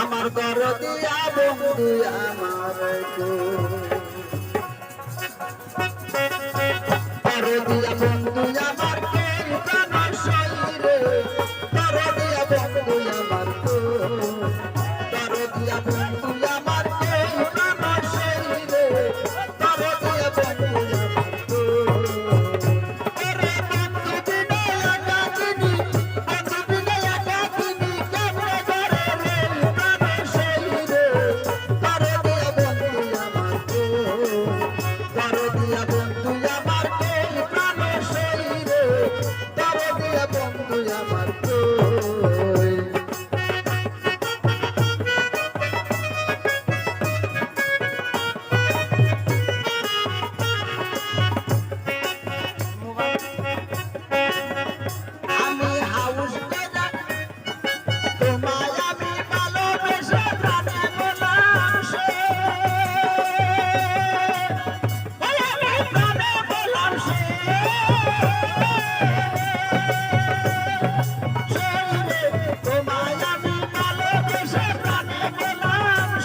আমার গর দিয়া বন্ধু আমার গর দিয়া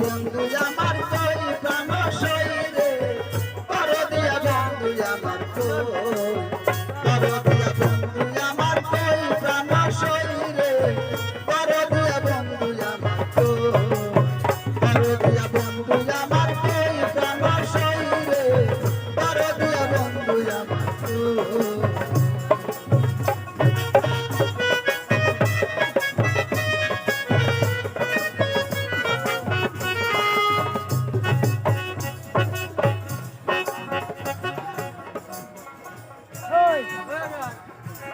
বন্ধু আমার কই প্রাণ